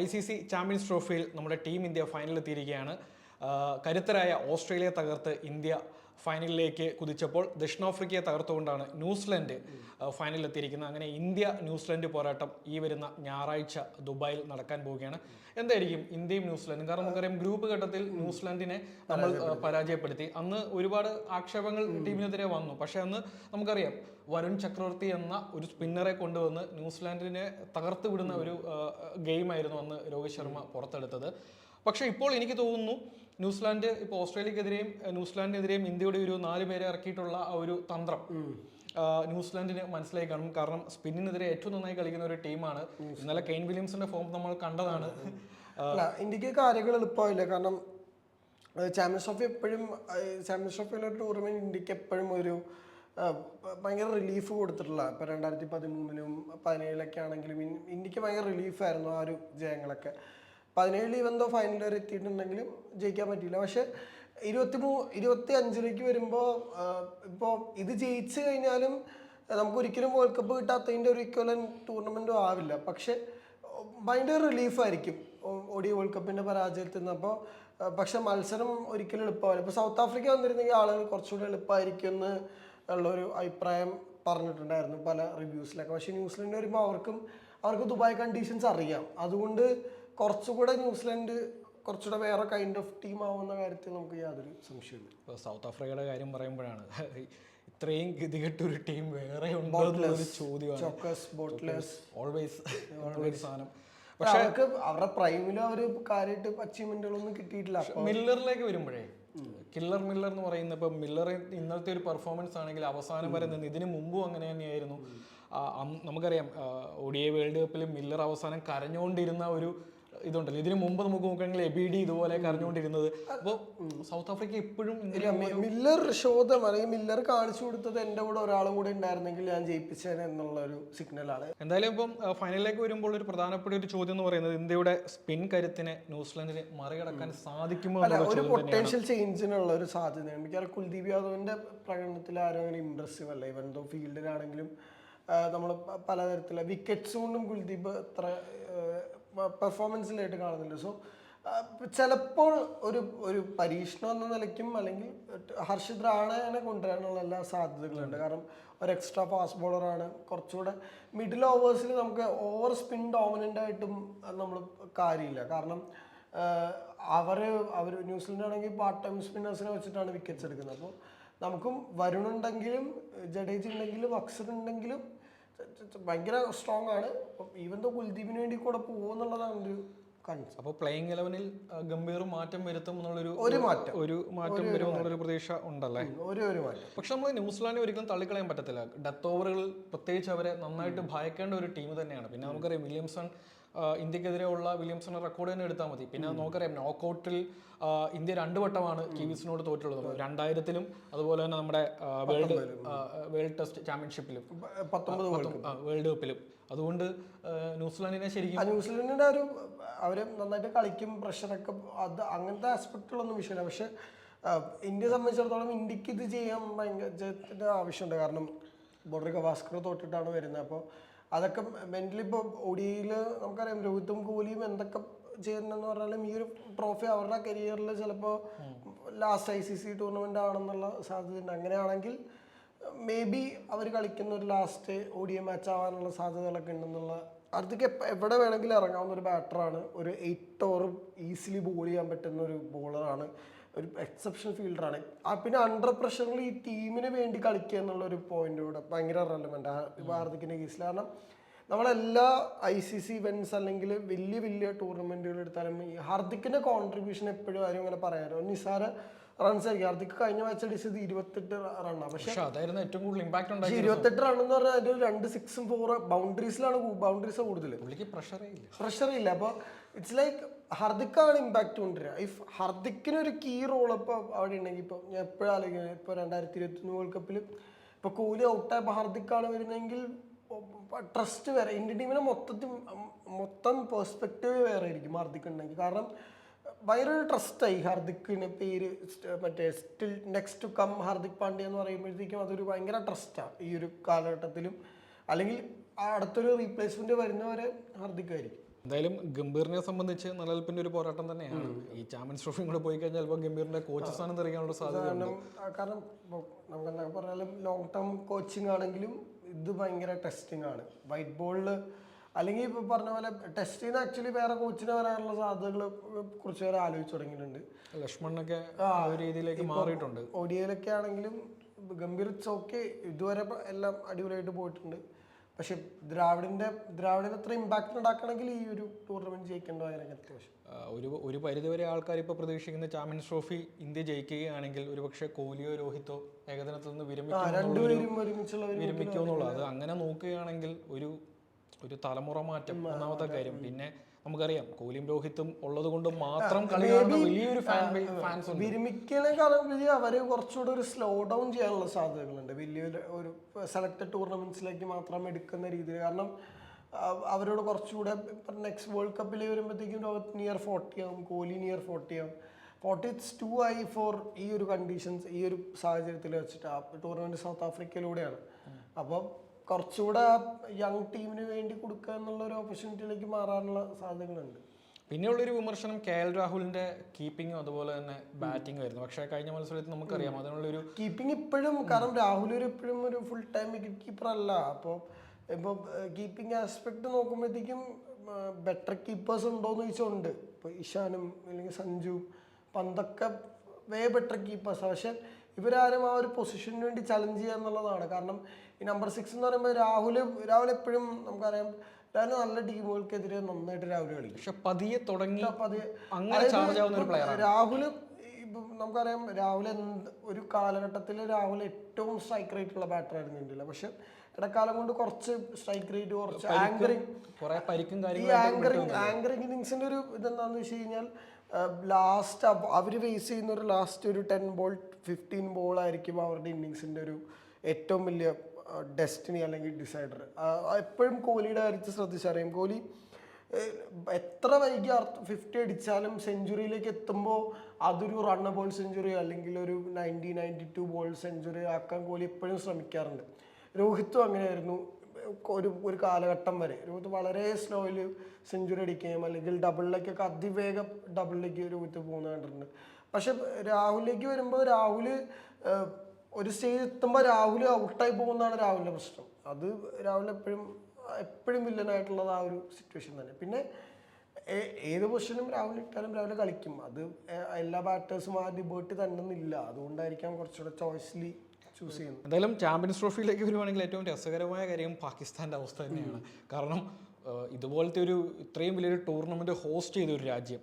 I C C champions ട്രോഫിയിൽ നമ്മുടെ team India ഫൈനലിൽ എത്തിയിരിക്കുകയാണ്. കരുത്തരായ ഓസ്ട്രേലിയ തകർത്ത് ഇന്ത്യ ഫൈനലിലേക്ക് കുതിച്ചപ്പോൾ ദക്ഷിണാഫ്രിക്കയെ തകർത്തുകൊണ്ടാണ് ന്യൂസിലൻഡ് ഫൈനലിൽ എത്തിയിരിക്കുന്നത് അങ്ങനെ ഇന്ത്യ ന്യൂസിലൻഡ് പോരാട്ടം ഈ വരുന്ന ഞായറാഴ്ച ദുബായിൽ നടക്കാൻ പോവുകയാണ്. എന്തായിരിക്കും ഇന്ത്യയും ന്യൂസിലൻഡും? കാരണം നമുക്കറിയാം ഗ്രൂപ്പ് ഘട്ടത്തിൽ ന്യൂസിലൻഡിനെ നമ്മൾ പരാജയപ്പെടുത്തി. അന്ന് ഒരുപാട് ആക്ഷേപങ്ങൾ ടീമിനെതിരെ വന്നു. പക്ഷെ അന്ന് നമുക്കറിയാം വരുൺ ചക്രവർത്തി എന്ന ഒരു സ്പിന്നറെ കൊണ്ടുവന്ന് ന്യൂസിലാൻഡിനെ തകർത്ത് വിടുന്ന ഒരു ഗെയിമായിരുന്നു അന്ന് രോഹിത് ശർമ്മ പുറത്തെടുത്തത്. പക്ഷേ ഇപ്പോൾ എനിക്ക് തോന്നുന്നു ന്യൂസിലാൻഡ് ഇപ്പോൾ ഓസ്ട്രേലിയക്കെതിരെയും ന്യൂസിലാൻഡിനെതിരെയും ഇന്ത്യയുടെ ഒരു നാല് പേരെ ഇറക്കിയിട്ടുള്ള ആ ഒരു തന്ത്രം ന്യൂസിലാൻഡിന് മനസ്സിലായി കാണും കാരണം സ്പിന്നിനെതിരെ ഏറ്റവും നന്നായി കളിക്കുന്ന ഒരു ടീമാണ്. ഇന്നലെ കെയിൻ വില്യംസിന്റെ ഫോം നമ്മൾ കണ്ടതാണ്. ഇന്ത്യയ്ക്ക് കാര്യങ്ങൾ എളുപ്പമില്ല കാരണം ചാമ്പ്യൻസ് ട്രോഫി എപ്പോഴും ചാമ്പ്യൻസ് ട്രോഫിയിലെ ടൂർണമെന്റ് ഇന്ത്യയ്ക്ക് എപ്പോഴും ഒരു ഭയങ്കര റിലീഫ് കൊടുത്തിട്ടുള്ള ഇപ്പൊ രണ്ടായിരത്തി പതിമൂന്നിലും പതിനേഴിലൊക്കെ ആണെങ്കിലും ഇന്ത്യയ്ക്ക് ഭയങ്കര റിലീഫായിരുന്നു ആ ഒരു ജയങ്ങളൊക്കെ. പതിനേഴിൽ ഇവന്തോ ഫൈനൽ വരെ എത്തിയിട്ടുണ്ടെങ്കിലും ജയിക്കാൻ പറ്റിയില്ല. പക്ഷേ ഇരുപത്തി മൂ ഇരുപത്തി അഞ്ചിലേക്ക് വരുമ്പോൾ ഇപ്പോൾ ഇത് ജയിച്ചു കഴിഞ്ഞാലും നമുക്ക് ഒരിക്കലും വേൾഡ് കപ്പ് കിട്ടാത്തതിന്റെ ഒരു ഇക്വലൻ ടൂർണമെന്റും ആവില്ല. പക്ഷേ ഭയങ്കര റിലീഫായിരിക്കും ഒടി വേൾഡ് കപ്പിന്റെ പരാജയത്തിൽ നിന്ന്. അപ്പോൾ പക്ഷെ മത്സരം ഒരിക്കലും എളുപ്പമാവില്ല. ഇപ്പോൾ സൗത്ത് ആഫ്രിക്ക വന്നിരുന്നെങ്കിൽ ആളുകൾ കുറച്ചുകൂടി എളുപ്പമായിരിക്കും എന്ന് ഉള്ളൊരു അഭിപ്രായം പറഞ്ഞിട്ടുണ്ടായിരുന്നു പല റിവ്യൂസിലൊക്കെ പക്ഷേ ന്യൂസിലൻഡ് വരുമ്പോൾ അവർക്കും അവർക്ക് ദുബായ് കണ്ടീഷൻസ് അറിയാം. അതുകൊണ്ട് കുറച്ചുകൂടെ ന്യൂസിലൻഡ് കുറച്ചുകൂടെ വേറെ കൈൻഡ് ഓഫ് ടീം ആവുന്ന കാര്യത്തിൽ നമുക്ക് യാതൊരു സംശയമില്ല ഇപ്പോൾ സൗത്ത് ആഫ്രിക്കയുടെ കാര്യം പറയുമ്പോഴാണ്. ഇത്രയും ഗതികെട്ട ഒരു ടീം വേറെ ഉണ്ടോ എന്നുള്ളൊരു ചോദ്യമാണ്. ചോക്കസ് ബോട്ട്ലേഴ്സ് ഓൾവേസ് ഒരു സാധനം. അവർക്ക് അവരുടെ പ്രൈമിലും അവർ കാര്യമായിട്ട് അച്ചീവ്മെന്റുകളൊന്നും കിട്ടിയിട്ടില്ല. മില്ലറിലേക്ക് വരുമ്പോഴേ കില്ലർ മില്ലർ എന്ന് പറയുന്ന ഇപ്പൊ മില്ലർ ഇന്നത്തെ ഒരു പെർഫോമൻസ് ആണെങ്കിൽ അവസാനം വരെ നിന്ന് ഇതിനു മുമ്പും അങ്ങനെ തന്നെയായിരുന്നു. നമുക്കറിയാം ഒ ഡി ഐ വേൾഡ് കപ്പിൽ മില്ലർ അവസാനം കരഞ്ഞുകൊണ്ടിരുന്ന ഒരു ഇതുണ്ടല്ലോ. ഇതിനു മുമ്പ് നമുക്ക് നോക്കുകയാണെങ്കിൽ എബിഡി ഇതുപോലെ കരഞ്ഞുകൊണ്ടിരുന്നത് അപ്പോൾ സൗത്ത് ആഫ്രിക്ക ഇപ്പോഴും മില്ലർ ശോധം അല്ലെങ്കിൽ മില്ലർ കാണിച്ചു കൊടുത്തത് എന്റെ കൂടെ ഒരാളും കൂടെ ഉണ്ടായിരുന്നെങ്കിൽ ഞാൻ ജയിപ്പിച്ചേനെ എന്നുള്ള ഒരു സിഗ്നലാണ് എന്തായാലും ഇപ്പം ഫൈനലിലേക്ക് വരുമ്പോൾ ഒരു പ്രധാനപ്പെട്ട ഒരു ചോദ്യം എന്ന് പറയുന്നത് ഇന്ത്യയുടെ സ്പിൻ കരുത്തിനെ ന്യൂസിലാൻഡിന് മറികടക്കാൻ സാധിക്കുമോ ഒരു പൊട്ടൻഷ്യൽ ചേഞ്ചിനുള്ള ഒരു സാധ്യതയാണ്. മിക്കവാറും കുൽദീപ് യാദവിന്റെ പ്രകടനത്തിൽ ആരും അങ്ങനെ ഇമ്പ്രസീവ് അല്ല? ഇവൻ ദോ ഫീൽഡിലാണെങ്കിലും നമ്മൾ പലതരത്തിലുള്ള വിക്കറ്റ്സ് കൊണ്ടും കുൽദീപ് അത്ര പെർഫോമൻസിലായിട്ട് കാണുന്നുണ്ട്. സോ ചിലപ്പോൾ ഒരു ഒരു പരീക്ഷണം എന്ന നിലയ്ക്കും അല്ലെങ്കിൽ ഹർഷിത് റാണയെ കൊണ്ടുവരാനുള്ള എല്ലാ സാധ്യതകളുണ്ട്. കാരണം ഒരു എക്സ്ട്രാ ഫാസ്റ്റ് ബോളറാണ് കുറച്ചുകൂടെ മിഡിൽ ഓവേഴ്സിൽ നമുക്ക് ഓവർ സ്പിൻ ഡോമിനന്റ് ആയിട്ടും നമ്മൾ കാര്യമില്ല. കാരണം അവർ അവർ ന്യൂസിലൻഡ് ആണെങ്കിൽ പാർട്ട് ടൈം സ്പിന്നേഴ്സിനെ വെച്ചിട്ടാണ് വിക്കറ്റ്സ് എടുക്കുന്നത്. അപ്പോൾ നമുക്കും വരുണുണ്ടെങ്കിലും ജഡേജ് ഉണ്ടെങ്കിലും അക്സർ ഉണ്ടെങ്കിലും ഭയങ്കര സ്ട്രോങ് ആണ്. ഈവൻ ദോ കുൽദീപിന് വേണ്ടി കൂടെ പോകുന്നുള്ളതാണ് ഒരു കൺസ് അപ്പോൾ പ്ലേയിങ് ഇലവനിൽ ഗംഭീർ മാറ്റം വരുത്തും എന്നുള്ളൊരു ഒരു മാറ്റം. ഒരു മാറ്റം വരും എന്നുള്ളൊരു പ്രതീക്ഷ ഉണ്ടല്ലേ? ഒരു ഒരു മാറ്റം. പക്ഷെ നമ്മൾ ന്യൂസിലാൻഡിനെ ഒരിക്കലും തള്ളിക്കളയാൻ പറ്റത്തില്ല. ഡെത്ത് ഓവറുകൾ പ്രത്യേകിച്ച് അവരെ നന്നായിട്ട് ഭയക്കേണ്ട ഒരു ടീം തന്നെയാണ്. പിന്നെ നമുക്കറിയാം വില്യംസൺ വില്യംസണ വില്യംസൺ റെക്കോർഡ് തന്നെ എടുത്താൽ മതി. പിന്നെ നമുക്കറിയാം നോക്കൗട്ടിൽ ഇന്ത്യ രണ്ട് വട്ടമാണ് കിവീസിനോട് തോറ്റുള്ളത്. രണ്ടായിരത്തിലും അതുപോലെ തന്നെ നമ്മുടെ വേൾഡ് വേൾഡ് ടെസ്റ്റ് ചാമ്പ്യൻഷിപ്പിലും വേൾഡ് കപ്പിലും അതുകൊണ്ട് ന്യൂസിലാൻഡിനെ ശരിക്കും ന്യൂസിലാൻഡിന്റെ ഒരു അവർ നന്നായിട്ട് കളിക്കും പ്രഷറൊക്കെ അത് അങ്ങനത്തെ ആസ്പെക്റ്റുകളൊന്നും വിഷയമില്ല. പക്ഷെ ഇന്ത്യയെ സംബന്ധിച്ചിടത്തോളം ഇന്ത്യയ്ക്ക് ഇത് ചെയ്യാൻ ഭയങ്കര ആവശ്യമുണ്ട്. കാരണം ബോർഡർ ഗവാസ്കർ തോറ്റിട്ടാണ് വരുന്നത്. അപ്പോൾ അതൊക്കെ മെന്റലി ഇപ്പോൾ ഒടിയിൽ നമുക്കറിയാം രോഹിത്തും കോഹ്ലിയും എന്തൊക്കെ ചെയ്യുന്നെന്ന് പറഞ്ഞാലും ഈ ഒരു ട്രോഫി അവരുടെ കരിയറിൽ ചിലപ്പോൾ last I C C tournament ആണെന്നുള്ള സാധ്യതയുണ്ട്. അങ്ങനെയാണെങ്കിൽ മേ ബി അവർ കളിക്കുന്ന ഒരു ലാസ്റ്റ് ഒ മാച്ച് ആവാനുള്ള സാധ്യതകളൊക്കെ ഉണ്ടെന്നുള്ള അടുത്തേക്ക് എവിടെ വേണമെങ്കിലും ഇറങ്ങാവുന്ന ഒരു ബാറ്ററാണ് ഒരു എയ്റ്റ് ഓവർ ഈസിലി ബോൾ ചെയ്യാൻ പറ്റുന്ന ഒരു ബോളറാണ് ഒരു എക്സെപ്ഷൻ ഫീൽഡറാണ് ആ പിന്നെ അണ്ടർ പ്രഷറിൽ ഈ ടീമിന് വേണ്ടി കളിക്കുക എന്നുള്ള ഒരു പോയിന്റ് കൂടെ ഭയങ്കര റെലവെന്റ് ഹാർദിക്കിന്റെ കേസിൽ കാരണം നമ്മളെല്ലാ ഐ സി സി ഇവന്റ്സ് അല്ലെങ്കിൽ വലിയ വലിയ ടൂർണമെന്റുകൾ എടുത്താലും ഈ ഹാർദിക്കിന്റെ കോൺട്രിബ്യൂഷൻ എപ്പോഴും ആരും ഇങ്ങനെ പറയാറോ നിസാര റൺസ് ആയിരിക്കും. ഹാർദിക്ക് കഴിഞ്ഞ മാച്ച് അടിച്ചത് ഇരുപത്തെട്ട് റണ്ണാണ് പക്ഷെ അതായിരുന്നു ഏറ്റവും കൂടുതൽ ഇമ്പാക്ട് ഉണ്ടായി ഇരുപത്തെട്ട് റൺ എന്ന് പറഞ്ഞാൽ അതിൽ രണ്ട് സിക്സും ഫോർ ബൗണ്ടറീസിലാണ് ബൗണ്ടറീസ് കൂടുതൽ. പുള്ളിക്ക് പ്രഷറേ ഇല്ല. പ്രഷറേ ഇല്ല. അപ്പോൾ ഇറ്റ്സ് ലൈക്ക് ഹർദിക്കാണ് ഇമ്പാക്റ്റ് കൊണ്ടുവരിക. ഇഫ് ഹർദിക്കിന് ഒരു കീ റോൾ ഇപ്പോൾ അവിടെ ഉണ്ടെങ്കിൽ ഇപ്പോൾ ഞാൻ എപ്പോഴും ആലോചിക്കുന്നത് ഇപ്പോൾ രണ്ടായിരത്തി ഇരുപത്തി വേൾഡ് കപ്പിൽ ഇപ്പോൾ കോഹ്ലി ഔട്ടായപ്പോൾ ഹർദിക്കാണ് വരുന്നതെങ്കിൽ ട്രസ്റ്റ് വേറെ ഇന്ത്യൻ ടീമിനെ മൊത്തത്തിൽ മൊത്തം പെർസ്പെക്റ്റീവ് വേറെ ആയിരിക്കും ഹർദിക്ക് ഉണ്ടെങ്കിൽ. കാരണം ഭയങ്കര ട്രസ്റ്റായി ഹർദിക്കിന് പേര് മറ്റേ still next to come Hardik Pandya എന്ന് പറയുമ്പോഴത്തേക്കും അതൊരു ഭയങ്കര ട്രസ്റ്റാണ് ഈ ഒരു കാലഘട്ടത്തിലും അല്ലെങ്കിൽ അടുത്തൊരു റീപ്ലേസ്മെന്റ് വരുന്നവരെ ഹാർദിക് ആയിരിക്കും. എന്തായാലും ഗംഭീറിനെ സംബന്ധിച്ച് നിലനിൽപ്പിന്റെ ഒരു പോരാട്ടം തന്നെയാണ്. ഈ ചാമ്പ്യൻസ് ട്രോഫിയും കൂടെ പോയി കഴിഞ്ഞാൽ ഇപ്പോൾ ഗംഭീറിന്റെ കോച്ച് സ്ഥാനം തെറിയാനുള്ള സാധ്യത കാരണം നമുക്ക് പറഞ്ഞാലും ലോങ് ടേം കോച്ചിങ് ആണെങ്കിലും ഇത് ഭയങ്കര ടെസ്റ്റിംഗ് ആണ്. വൈറ്റ് ബോളിൽ അല്ലെങ്കിൽ ഇപ്പൊ പറഞ്ഞ പോലെ ടെസ്റ്റ് ചെയ്യുന്ന ആക്ച്വലി വേറെ കോച്ചിന് വരാനുള്ള സാധ്യതകൾ കുറച്ച് പേരെ ആലോചിച്ച് തുടങ്ങിയിട്ടുണ്ട്. ലക്ഷ്മണനൊക്കെ ആ രീതിയിലേക്ക് മാറിയിട്ടുണ്ട്. ഒഡിയയിലൊക്കെ ആണെങ്കിലും ഗംഭീർ ഓക്കെ ഇതുവരെ എല്ലാം അടിപൊളിയായിട്ട് പോയിട്ടുണ്ട്. പക്ഷെ ദ്രാവിഡിന്റെ ദ്രാവിഡിന് അത്ര ഇമ്പാക്ട് ഉണ്ടാക്കണമെങ്കിൽ ഈ ഒരു ടൂർണമെന്റ് ജയിക്കേണ്ട ഭയങ്കര അത്യാവശ്യം. ഒരു ഒരു പരിധിവരെ ആൾക്കാർ ഇപ്പോൾ പ്രതീക്ഷിക്കുന്ന ചാമ്പ്യൻസ് ട്രോഫി ഇന്ത്യ ജയിക്കുകയാണെങ്കിൽ ഒരുപക്ഷെ കോഹ്ലിയോ രോഹിത്തോ ഏകദിനത്തിൽ നിന്ന് വിരമിക്കും വിരമിക്കുമെന്നുള്ളത് അത് അങ്ങനെ നോക്കുകയാണെങ്കിൽ ഒരു ഒരു തലമുറ മാറ്റം ഒന്നാമത്തെ കാര്യം. പിന്നെ നമുക്കറിയാം കോഹ്ലിയും രോഹിത്തും ഉള്ളത് കൊണ്ട് മാത്രം കളി കാണുന്ന വലിയൊരു ഫാൻ ഫാൻസ് വിരമിക്കണേക്കാളും വലിയ അവർ കുറച്ചുകൂടെ ഒരു സ്ലോ ഡൗൺ ചെയ്യാനുള്ള സാധ്യതകളുണ്ട്. വലിയൊരു ഒരു സെലക്ടഡ് ടൂർണമെന്റ്സിലേക്ക് മാത്രം എടുക്കുന്ന രീതിയിൽ. കാരണം അവരോട് കുറച്ചുകൂടെ നെക്സ്റ്റ് വേൾഡ് കപ്പിൽ വരുമ്പോഴത്തേക്കും രോഹിത് നിയർ ഫോർട്ടി ആവും കോഹ്ലി നിയർ ഫോർട്ടി ആവും. ഫോർട്ടി ടു ഐ ഫോർ ഈ ഒരു കണ്ടീഷൻസ് ഈ ഒരു സാഹചര്യത്തിൽ വെച്ചിട്ട് ആ ടൂർണമെന്റ് സൗത്ത് ആഫ്രിക്കയിലൂടെയാണ് അപ്പം കുറച്ചുകൂടെ യങ് ടീമിന് വേണ്ടി കൊടുക്കുക എന്നുള്ള ഒരു ഓപ്പർച്യൂണിറ്റിയിലേക്ക് മാറാനുള്ള സാധ്യതകളുണ്ട്. പിന്നെയുള്ളൊരു വിമർശനം കെ എൽ രാഹുലിന്റെ കീപ്പിങ്ങും അതുപോലെ തന്നെ ബാറ്റിംഗ് ആയിരുന്നു. പക്ഷേ കഴിഞ്ഞ മത്സരത്തിൽ നമുക്കറിയാം അതിനുള്ളൊരു കീപ്പിംഗ് ഇപ്പോഴും കാരണം രാഹുൽ ഒരു ഇപ്പോഴും ഒരു ഫുൾ ടൈം വിക്കറ്റ് കീപ്പർ അല്ല. അപ്പോൾ ഇപ്പോൾ കീപ്പിംഗ് ആസ്പെക്ട് നോക്കുമ്പോഴത്തേക്കും ബെറ്റർ കീപ്പേഴ്സ് ഉണ്ടോ എന്ന് ചോദിച്ചാൽ ഉണ്ട് ഇപ്പോൾ ഇഷാനും അല്ലെങ്കിൽ സഞ്ജു പന്തൊക്കെ വേ ബെറ്റർ കീപ്പേഴ്സ് പക്ഷെ ഇവരാരും ആ ഒരു പൊസിഷന് വേണ്ടി ചലഞ്ച് ചെയ്യുക എന്നുള്ളതാണ്. കാരണം ഈ നമ്പർ സിക്സ് എന്ന് പറയുമ്പോൾ രാഹുൽ രാഹുൽ എപ്പോഴും നമുക്കറിയാം രാഹുൽ നല്ല ടീമുകൾക്കെതിരെ നന്നായിട്ട് രാഹുൽ കളിക്കും. പക്ഷെ പതിയെ തുടങ്ങി പതിയെ അങ്ങനെ രാഹുൽ ഇപ്പം നമുക്കറിയാം രാഹുൽ എന്ത് ഒരു കാലഘട്ടത്തിൽ രാഹുൽ ഏറ്റവും സ്ട്രൈക്ക് റേറ്റ് ഉള്ള ബാറ്റർ ആയിരുന്നു ഇന്ത്യയിലെ. പക്ഷെ ഇടക്കാലം കൊണ്ട് കുറച്ച് സ്ട്രൈക്ക് റേറ്റ് കുറച്ച് ആങ്കറിങ് ഈ ആങ്കറിങ് ആങ്കറിങ് ഇന്നിങ്സിന്റെ ഒരു ഇതെന്താന്ന് വെച്ച് കഴിഞ്ഞാൽ ലാസ്റ്റ് അവർ ഫേസ് ചെയ്യുന്ന ഒരു ലാസ്റ്റ് ഒരു ടെൻ ബോൾ ഫിഫ്റ്റീൻ ബോൾ ആയിരിക്കും അവരുടെ ഇന്നിങ്സിന്റെ ഒരു ഏറ്റവും വലിയ ഡെസ്റ്റിനി അല്ലെങ്കിൽ ഡിസൈഡർ എപ്പോഴും കോഹ്ലിയുടെ കാര്യത്തിൽ ശ്രദ്ധിച്ചറിയാം കോഹ്ലി എത്ര വൈകി ഫിഫ്റ്റി അടിച്ചാലും സെഞ്ചുറിയിലേക്ക് എത്തുമ്പോൾ അതൊരു റൺ ബോൾ സെഞ്ചുറി അല്ലെങ്കിൽ ഒരു ninety ninety two ball century ആക്കാൻ കോഹ്ലി എപ്പോഴും ശ്രമിക്കാറുണ്ട്. രോഹിത്തും അങ്ങനെയായിരുന്നു. ഒരു ഒരു കാലഘട്ടം വരെ. രോഹിത് വളരെ സ്ലോയിൽ സെഞ്ചുറി അടിക്കുകയും അല്ലെങ്കിൽ ഡബിളിലേക്കൊക്കെ അതിവേഗം ഡബിളിലേക്ക് രോഹിത് പോകുന്ന കണ്ടിട്ടുണ്ട്. പക്ഷെ രാഹുലിലേക്ക് വരുമ്പോൾ രാഹുൽ ഒരു സ്റ്റേജ് എത്തുമ്പോൾ രാഹുൽ ഔട്ടായി പോകുന്നതാണ് രാഹുലിന്റെ പ്രശ്നം. അത് രാഹുൽ എപ്പോഴും എപ്പോഴും വില്ലനായിട്ടുള്ളത് ആ ഒരു സിറ്റുവേഷൻ തന്നെ. പിന്നെ ഏത് പൊസിഷനും രാഹുൽ ഇട്ടാലും രാവിലെ കളിക്കും. അത് എല്ലാ ബാറ്റേഴ്സും ആ തന്നെ ഇല്ല അതുകൊണ്ടായിരിക്കാം കുറച്ചുകൂടെ ചോയ്സ്ലി ചൂസ് ചെയ്യുന്നത് എന്തായാലും ചാമ്പ്യൻസ് ട്രോഫിയിലേക്ക് വരുവാണെങ്കിൽ ഏറ്റവും രസകരമായ കാര്യം പാകിസ്ഥാന്റെ അവസ്ഥ തന്നെയാണ്. കാരണം ഇതുപോലത്തെ ഒരു ഇത്രയും വലിയൊരു ടൂർണമെന്റ് ഹോസ്റ്റ് ചെയ്ത ഒരു രാജ്യം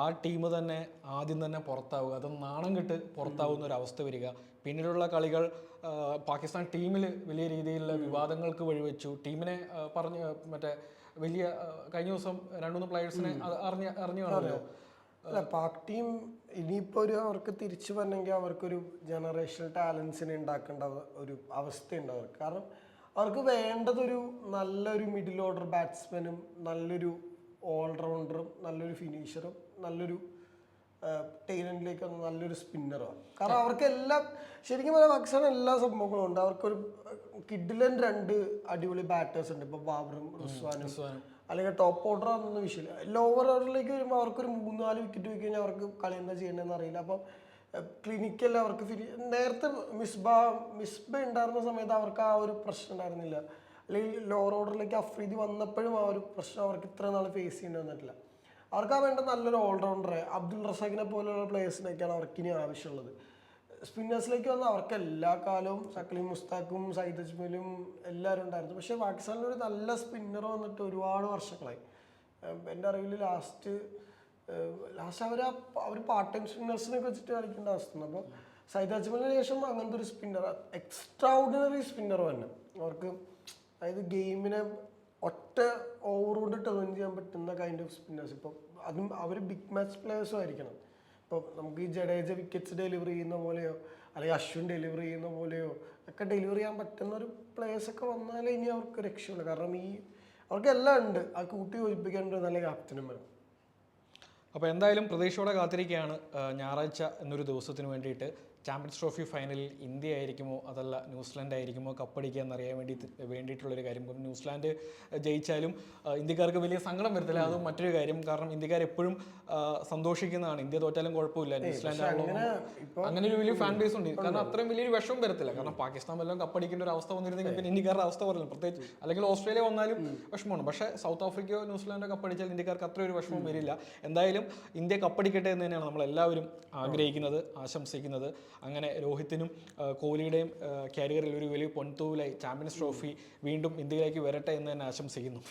ആ ടീം തന്നെ ആദ്യം തന്നെ പുറത്താവുക അത് നാണം കെട്ട് പുറത്താവുന്ന ഒരു അവസ്ഥ വരിക. പിന്നീടുള്ള കളികൾ പാകിസ്ഥാൻ ടീമിൽ വലിയ രീതിയിലുള്ള വിവാദങ്ങൾക്ക് വഴിവെച്ചു. ടീമിനെ പറഞ്ഞ് മറ്റേ വലിയ കഴിഞ്ഞ ദിവസം രണ്ടുമൂന്ന് പ്ലെയേഴ്സിനെ അറിഞ്ഞ അറിഞ്ഞു കാണുമല്ലോ. അല്ല പാക് ടീം ഇനിയിപ്പോ ഒരു അവർക്ക് തിരിച്ചു വരണമെങ്കിൽ അവർക്കൊരു ജനറേഷണൽ ടാലൻസിനെ ഉണ്ടാക്കേണ്ട ഒരു അവസ്ഥയുണ്ട് അവർക്ക്. കാരണം അവർക്ക് വേണ്ടതൊരു നല്ലൊരു മിഡിൽ ഓർഡർ ബാറ്റ്സ്മാനും നല്ലൊരു ഓൾറൗണ്ടറും നല്ലൊരു ഫിനിഷറും നല്ലൊരു ടൈലൻഡിലേക്ക് വന്ന നല്ലൊരു സ്പിന്നറുമാണ് കാരണം അവർക്ക് എല്ലാം ശരിക്കും പറഞ്ഞാൽ പാകിസ്ഥാൻ എല്ലാ സംഭവങ്ങളും ഉണ്ട്. അവർക്കൊരു കിഡിലൻ രണ്ട് അടിപൊളി ബാറ്റേഴ്സ് ഉണ്ട്. ഇപ്പോൾ ബാബറും റിസ്വാനും. അല്ലെങ്കിൽ ടോപ്പ് ഓർഡർ ആണെന്നൊന്നും വിഷയമില്ല. ലോവർ ഓർഡറിലേക്ക് വരുമ്പോൾ അവർക്കൊരു മൂന്ന് നാല് വിക്കറ്റ് പോയി കഴിഞ്ഞാൽ അവർക്ക് കളി എന്താ ചെയ്യേണ്ടതെന്ന് അറിയില്ല. അപ്പം ക്ലിനിക്കല്ല അവർക്ക് ഫിനി നേരത്തെ മിസ്ബ മിസ്ബ ഉണ്ടായിരുന്ന സമയത്ത് അവർക്ക് ആ ഒരു പ്രശ്നം ഉണ്ടായിരുന്നില്ല. അല്ലെങ്കിൽ ലോവർ ഓർഡറിലേക്ക് അഫ്രീദി വന്നപ്പോഴും ആ ഒരു പ്രശ്നം അവർക്ക് ഇത്ര നാൾ ഫേസ് ചെയ്യേണ്ടി വന്നിട്ടില്ല. അവർക്ക് ആ വേണ്ട നല്ലൊരു ഓൾറൗണ്ടറെ അബ്ദുൾ റസാഖിനെ പോലെയുള്ള പ്ലേയേഴ്സിനൊക്കെയാണ് അവർക്ക് ഇനി ആവശ്യമുള്ളത്. സ്പിന്നേഴ്സിലേക്ക് വന്ന അവർക്ക് എല്ലാ കാലവും സക്ലീം മുസ്താഖും സയ്യിദ് അജ്മലും എല്ലാവരും ഉണ്ടായിരുന്നു. പക്ഷേ പാകിസ്ഥാനിൽ ഒരു നല്ല സ്പിന്നർ വന്നിട്ട് ഒരുപാട് വർഷങ്ങളായി. എന്റെ അറിവിൽ ലാസ്റ്റ് ലാസ്റ്റ് അവർ അവർ പാർട്ട് ടൈം സ്പിന്നേഴ്സിനൊക്കെ വെച്ചിട്ട് കളിക്കേണ്ട അവസ്ഥ അപ്പോൾ സയ്യിദ് അജ്മലിന് ശേഷം അങ്ങനത്തെ ഒരു സ്പിന്നർ എക്സ്ട്രാ ഓർഡിനറി സ്പിന്നർ തന്നെ. അവർക്ക് അതായത് ഗെയിമിനെ ഒറ്റ ഓവർ കൊണ്ട് ടേൺ ചെയ്യാൻ പറ്റുന്ന കൈൻഡ് ഓഫ് സ്പിന്നേഴ്സ് ഇപ്പം അതും അവർ ബിഗ് മാച്ച് പ്ലേയേഴ്സും ആയിരിക്കണം. ഇപ്പോൾ നമുക്ക് ഈ ജഡേജ വിക്കറ്റ്സ് ഡെലിവറി ചെയ്യുന്ന പോലെയോ അല്ലെങ്കിൽ അശ്വിൻ ഡെലിവറി ചെയ്യുന്ന പോലെയോ ഒക്കെ ഡെലിവറി ചെയ്യാൻ പറ്റുന്ന ഒരു ഒക്കെ വന്നാലേ ഇനി അവർക്ക് രക്ഷയുള്ളൂ. കാരണം ഈ അവർക്ക് എല്ലാം ഉണ്ട്. ആ കൂട്ടി ഒഴിപ്പിക്കേണ്ട ഒരു നല്ല ക്യാപ്റ്റനും വേണം അപ്പോൾ എന്തായാലും പ്രതീക്ഷയോടെ കാത്തിരിക്കുകയാണ് ഞായറാഴ്ച എന്നൊരു ദിവസത്തിന് വേണ്ടിയിട്ട്. ചാമ്പ്യൻസ് ട്രോഫി ഫൈനലിൽ ഇന്ത്യ ആയിരിക്കുമോ? അതല്ല ന്യൂസിലാൻഡ് ആയിരിക്കുമോ? കപ്പടിക്കുക എന്നറിയാൻ വേണ്ടി വേണ്ടിയിട്ടുള്ളൊരു കാര്യം. ഇപ്പം ന്യൂസിലാൻഡ് ജയിച്ചാലും ഇന്ത്യക്കാർക്ക് വലിയ സങ്കടം വരത്തില്ല. അത് മറ്റൊരു കാര്യം. കാരണം ഇന്ത്യക്കാർ എപ്പോഴും സന്തോഷിക്കുന്നതാണ്. ഇന്ത്യ തോറ്റാലും കുഴപ്പമില്ല. ന്യൂസിലാൻഡ് അങ്ങനെ ഒരു വലിയ ഫാൻ ബേസ് ഉണ്ട്. കാരണം അത്രയും വലിയൊരു വിഷമം വരത്തില്ല. കാരണം പാകിസ്ഥാൻ വല്ലതും കപ്പടിക്കേണ്ട ഒരു അവസ്ഥ വന്നിരുന്നെങ്കിൽ പിന്നെ ഇന്ത്യക്കാരുടെ അവസ്ഥ പറയില്ല പ്രത്യേകിച്ച് അല്ലെങ്കിൽ ഓസ്ട്രേലിയ വന്നാലും വിഷമമാണ്. പക്ഷേ സൗത്ത് ആഫ്രിക്കയോ ന്യൂസിലാൻഡോ കപ്പടിച്ചാൽ ഇന്ത്യക്കാർക്ക് അത്ര ഒരു വിഷമം വരില്ല. എന്തായാലും ഇന്ത്യ കപ്പടിക്കട്ടെ എന്ന് തന്നെയാണ് നമ്മൾ എല്ലാവരും ആഗ്രഹിക്കുന്നത് ആശംസിക്കുന്നത്. അങ്ങനെ രോഹിത്തിനും കോഹ്ലിയുടെയും കരിയറിൽ ഒരു വലിയ പൊൻതൂവിലായി ചാമ്പ്യൻസ് ട്രോഫി വീണ്ടും ഇന്ത്യയിലേക്ക് വരട്ടെ എന്ന് തന്നെ ആശംസിക്കുന്നു.